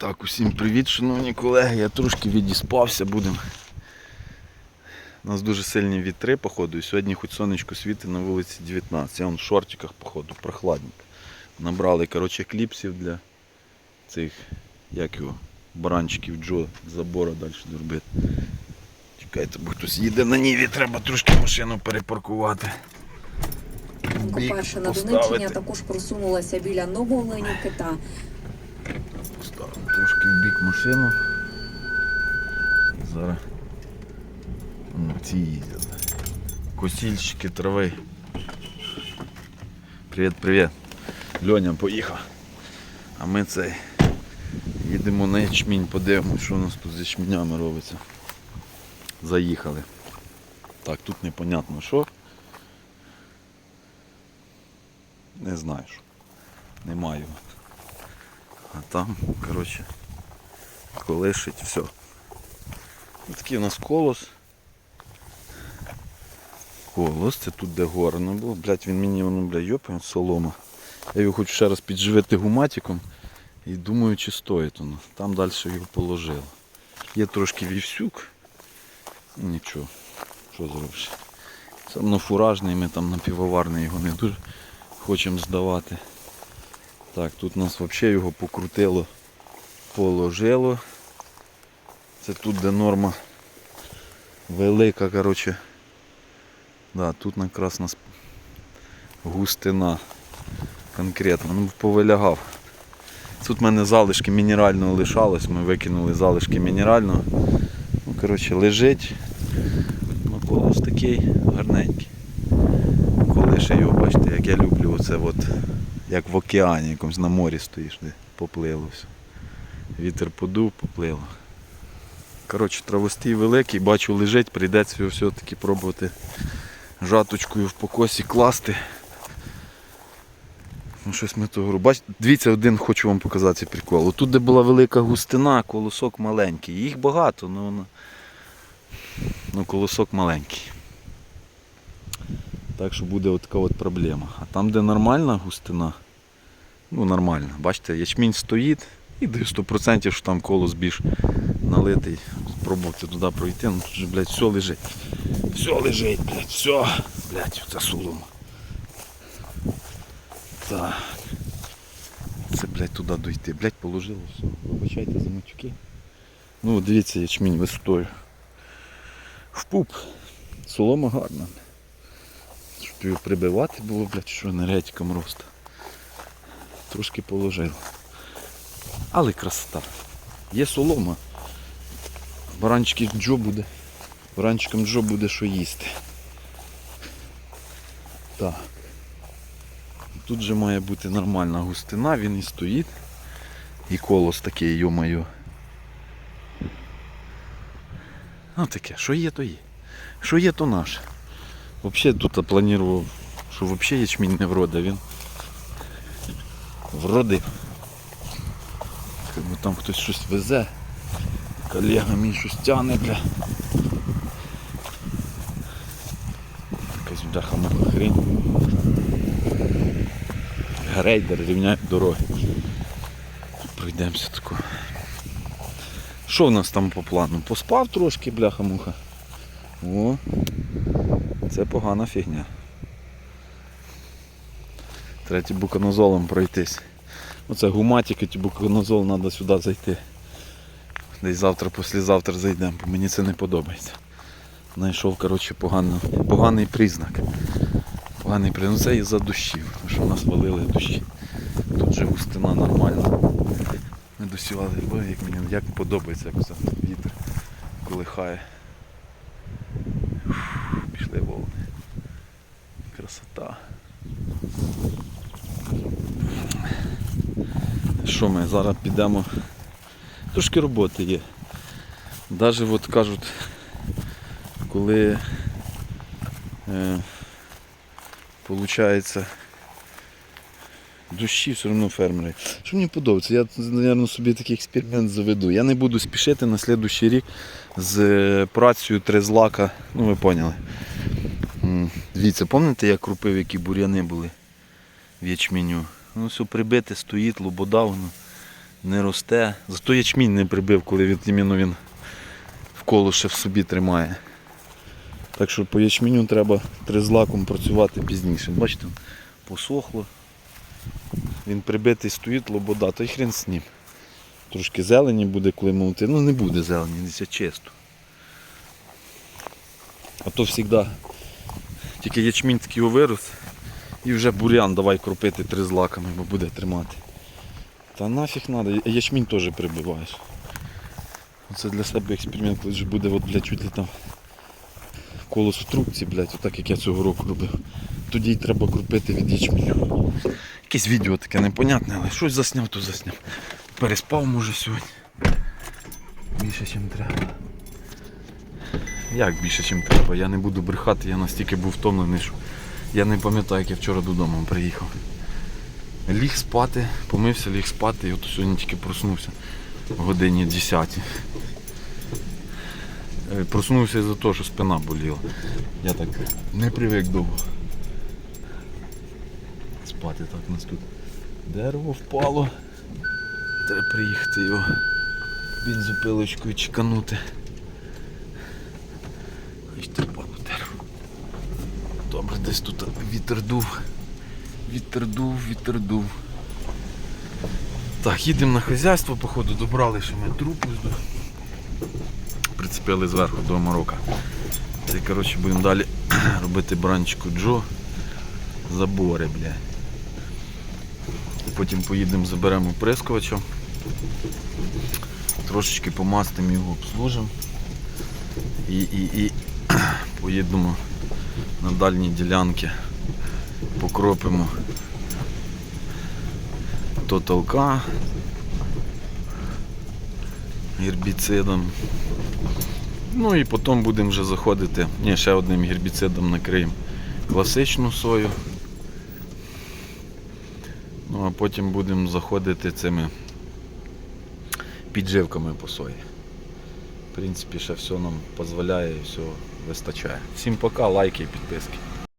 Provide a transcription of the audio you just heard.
Так, усім привіт, шановні колеги. Я трошки відіспався, будемо. У нас дуже сильні вітри, походу, і сьогодні хоч сонечко світить на вулиці 19. Я вон в шортиках, походу, прохладненько. Набрали коротше, кліпсів для цих, як його, баранчиків Джо забора далі дурбити. Чекайте, бо хтось їде на ніві, треба трошки машину перепаркувати. Бік По-перше, на. Донеччині також просунулася біля Новооленівки та Поставимо трошки в бік машину. Зараз ці їздять. Косільщики трави. Привіт, привіт. Льоня поїхав. А ми цей їдемо на ячмінь, подивимось, що у нас тут з ячменями робиться. Заїхали. Так, тут непонятно що. Не знаю що. Немає. А там, коротше, колишить все. Ось Такий у нас колос. Колос, це тут де горно було. Блять, він мені воно, бля, йопає, солома. Я його хочу ще раз підживити гуматиком і думаю, чи стоїть воно. Там далі його положило. Є трошки вівсюк. Ну, Нічого, що зробиш. Це воно фуражний, ми там на півоварний його не дуже хочемо здавати. Так, тут нас взагалі його покрутило, положило. Це тут, де норма велика, коротше. Да, тут якраз нас густина конкретно. Ну, повилягав. Тут в мене залишки мінерального лишалось, ми викинули залишки мінерального. Ну, коротше, лежить. Колос такий гарненький. Коли ще його, бачите, як я люблю, оце от як в океані якомусь на морі стоїш, де поплило все. Вітер подув, поплило. Коротше, травостій великий, бачу лежить, прийдеться все-таки пробувати жаточкою в покосі класти. Ну, щось ми того. Бачите, дивіться, один хочу вам показати прикол. Тут, де була велика густина, колосок маленький. Їх багато, але воно... ну, колосок маленький. Так що буде от така от проблема. А там, де нормальна густина, ну нормально. Бачите, ячмінь стоїть і даю 100%, що там колос більш налитий. Спробувати туди пройти, ну тут же, блядь, все лежить. Все лежить, блядь, все. Блядь, це солома. Так. Це, блядь, туди дойти. Блядь, положило все. Вибачайте за матюки. Ну, дивіться, ячмінь висотою. В пуп. Солома гарна. Щоб його прибивати було, блядь, що енергетиком росту. Трошки положив. Але красота. Є солома. Баранчики Джо буде. Баранчикам Джо буде що їсти. Так. Тут же має бути нормальна густина, він і стоїть. І колос такий, йо-моє. Ну таке, що є, то є. Що є, то наше. Взагалі тут планував, що взагалі ячмінь не вроде, він вродив. Там хтось щось везе. Колега мій щось тягне, бля. Якась бляха муха хрень. Грейдер рівняють дороги. Пройдемося тако. Що в нас там по плану? Поспав трошки, бляха-муха. О, це погана фігня. Треба буканозолом пройтись. Оце гуматик і тібуканозол треба сюди зайти. Десь завтра, післязавтра зайдемо, бо мені це не подобається. Знайшов коротше, поганий, поганий признак. Поганий признак. Ну, Це із-за дощів, тому що в нас валили дощі. Тут же густина нормальна. Ми досівали, як мені як подобається, як вітер колихає. Пішли волни. Красота. Що ми зараз підемо? Трошки роботи є. Навіть от кажуть, коли е, дощі все одно фермери. Що мені подобається, я, мабуть, собі такий експеримент заведу. Я не буду спішити на слідуючий рік з е, працею трезлака, ну ви поняли. Дивіться, пам'ятаєте, як крупив, які бур'яни були в ячменю? Ну все прибите, стоїть, лобода, воно не росте. Зато ячмінь не прибив, коли він іменно він в коло ще в собі тримає. Так що по ячменю треба тризлаком працювати пізніше. Бачите, посохло. Він прибитий стоїть, лобода, то й хрен з ним. Трошки зелені буде, коли молоти. Ну не буде зелені, десь чисто. А то завжди тільки ячмінь такий вирос і вже бурян давай кропити тризлаками, бо буде тримати. Та нафіг треба, ячмінь теж прибиваєш. Це для себе експеримент, коли ж буде от, блядь, чуть там колос в трубці, блядь, отак як я цього року робив. Тоді й треба крупити від ячменю. Якесь відео таке непонятне, але щось засняв, то засняв. Переспав може сьогодні. Більше, ніж треба. Як більше, ніж треба? Я не буду брехати, я настільки був втомлений, що я не пам'ятаю, як я вчора додому приїхав. Ліг спати, помився, ліг спати і от сьогодні тільки проснувся в годині 10. Е, Проснувся із-за того, що спина боліла. Я так не привик довго. Спати так у нас тут. Дерево впало. Треба приїхати його бензопилочкою чеканути. Ти впало. Добре, десь тут вітер дув. Вітер дув, вітер дув. Так, їдемо на хазяйство, походу добрали, що ми трупу прицепили зверху до Марока. Це, коротше, будемо далі робити бранчику Джо. Забори, бля. Потім поїдемо, заберемо прискувача. Трошечки помастимо його, обслужимо. І, і, і поїдемо на дальні ділянки, покропимо то толка гербіцидом. Ну і потім будемо вже заходити, ні, ще одним гербіцидом накриємо класичну сою. Ну а потім будемо заходити цими підживками по сої. Принципі, ще все нам дозволяє і все вистачає. Всім пока, лайки і підписки.